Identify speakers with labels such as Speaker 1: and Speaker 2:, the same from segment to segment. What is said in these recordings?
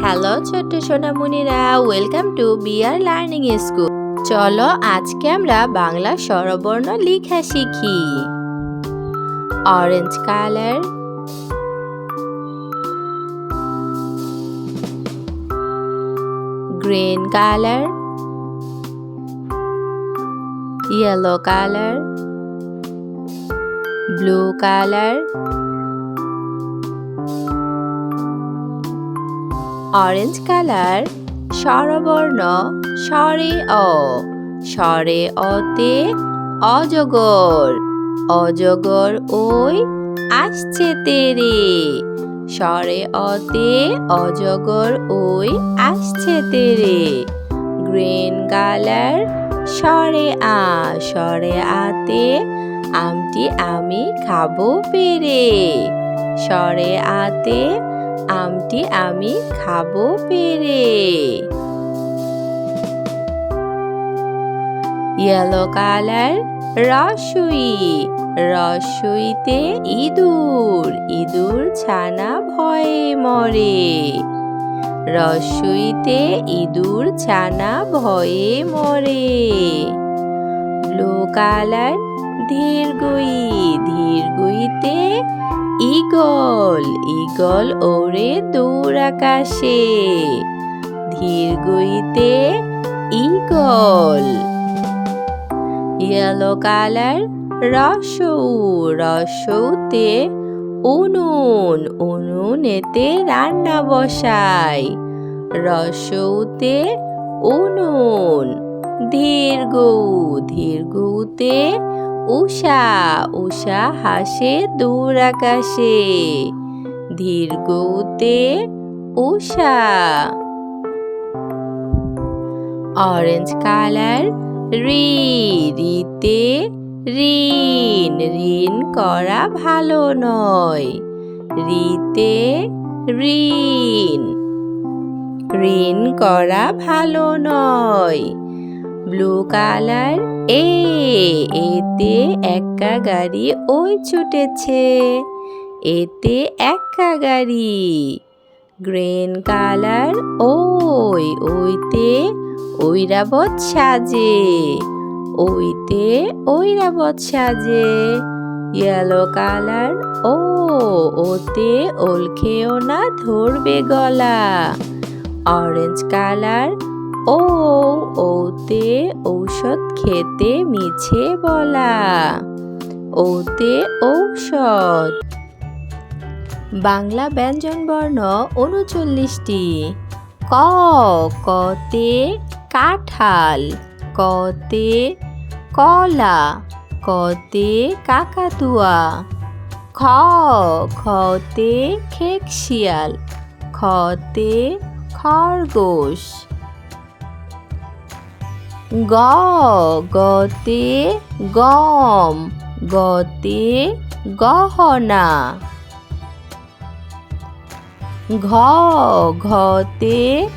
Speaker 1: Hello ছোট্ট সোনামণিরা welcome to BR learning school চলো আজকে আমরা বাংলা স্বরবর্ণ লিখা শিখি। Orange colour green colour yellow colour blue colour orange colour স্বরবর্ণ, স্বরে অ, স্বরে অতে অজগর অজগর ওই আসছে তেরে, স্বরে অতে অজগর ওই আসছে তেরে, গ্রিন কালার, স্বরে আ, স্বরে আতে আমটি আমি খাব পেরে, স্বরে আতে আমটি আমি খাব পেরে। Yellow colour রসুই। রসুইতে ইঁদুর। ইঁদুর ছানা ভয়ে মরে। রসুইতে ইঁদুর ছানা ভয়ে মরে। ব্লু কালার ধীরগুই ধীরগুইতে ইগল ইগল ওরে দূর আকাশে। ধীর গইতে ইগল ইয়েলো কালার, রসৌ, রসৌতে উনুন, উনুনেতে রান্না বসাই। রসৌতে উনুন ধীর গৌ ধীর গৌতে উষা উষা হাসে দূর আকাশে। গৌতে উষা। অরেঞ্জ কালার রি রিতে ঋণ ঋণ করা ভালো নয়। রিতে ঋণ ঋণ করা ভালো নয়। ব্লু কালার এ এতে একা গাড়ি ওই ছুটেছে। এতে একা গাড়ি, গ্রিন কালার ওই, ওইতে ঐরাবত সাজে, ওইতে ঐরাবত সাজে। ইয়েলো কালার ও, ওতে ওল খেও না ধরবে গলা। অরেঞ্জ কালার ও ওতে ঔষধ খেতে মিছে বলা। ওতে ঔষধ। বাংলা ব্যঞ্জন বর্ণ উনচল্লিশটি। ক, কতে কাঁঠাল, কতে কলা, কতে কাকাতুয়া। খ, খতে খেকশিয়াল, খতে খরগোশ। গ, গতে গম, গতে গহনা। ঘ, ঘতে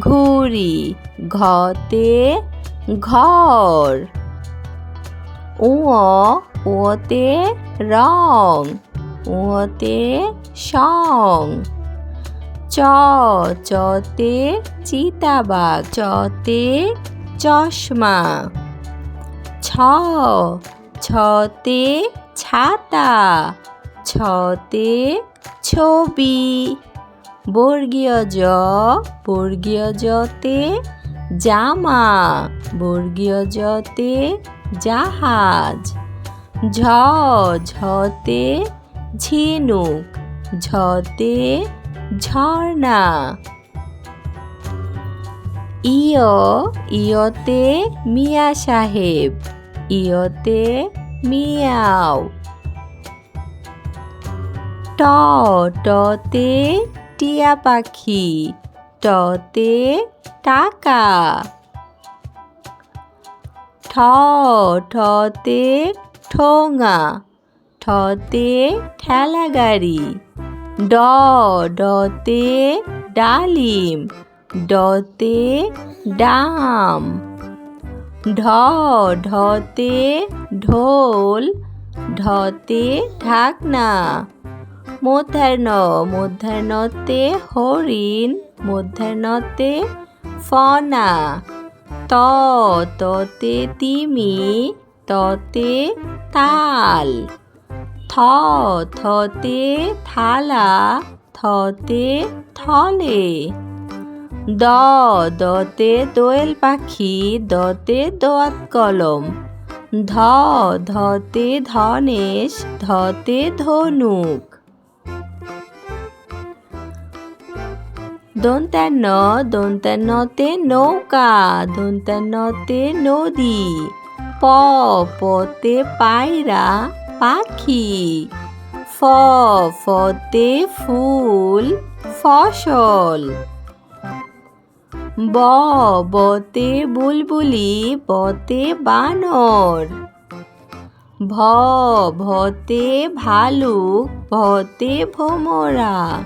Speaker 1: ঘুড়ি, ঘতে ঘর। উঁ উঁতে রং, উঁতে সং। চ, চতে চিতাবাঘ, চতে চশমা। ছ ছতে ছাতা ছতে ছবি। বর্গীয় জ, বর্গীয় জতে জামা, বর্গীয় জতে জাহাজ। ঝ ঝতে ঝিনুক ঝতে ঝর্ণা। ইয়, ইয়তে মিয়া সাহেব, ইয়তে মিয়াও। ট, টতে টিয়া পাখি, টতে টাকা। ঠ, ঠতে ঠোঙা, ঠতে ঠেলা গাড়ি ড, ডতে ডালিম। ডতে ডাম। ঢ, ঢতে ঢোল, ঢতে ঢাকনা। মধ্যাহ্ন, মধ্যাহ্নতে হরিণ, মধ্যাহ্নতে ফনা। ত, ততে তিমি, ততে তাল। থ, থতে থালা, থতে থলে। দ দতে দোয়েল পাখি, দতে দোয়াত কলম। ধ ধতে ধনেশ, ধতে ধনুক। দন্তান্ন দন্তান্নতে নৌকা দন্তান্নতে নদী। প পতে পায়রা, পাখি। ফ ফতে ফুল, ফসল। ব, বতে বুলবুলি, বতে বানর। ভ, ভতে ভালুক, ভতে ভোমরা।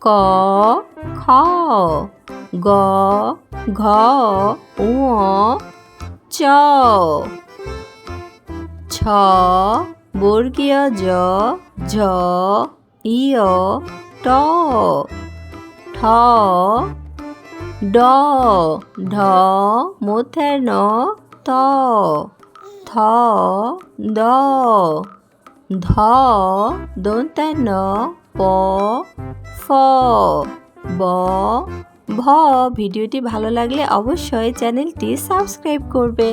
Speaker 1: ক, খ, গ, ঘ, উ, চ। ছ, বর্গীয় জ, ঝ ইয় ট। ঠ ড, ঢ মধ্যাহ্ন ত, থ, দ, ধ দন্তান্ন প, ফ, ব, ভ। ভিডিওটি ভালো লাগলে অবশ্যই চ্যানেলটি সাবস্ক্রাইব করবে।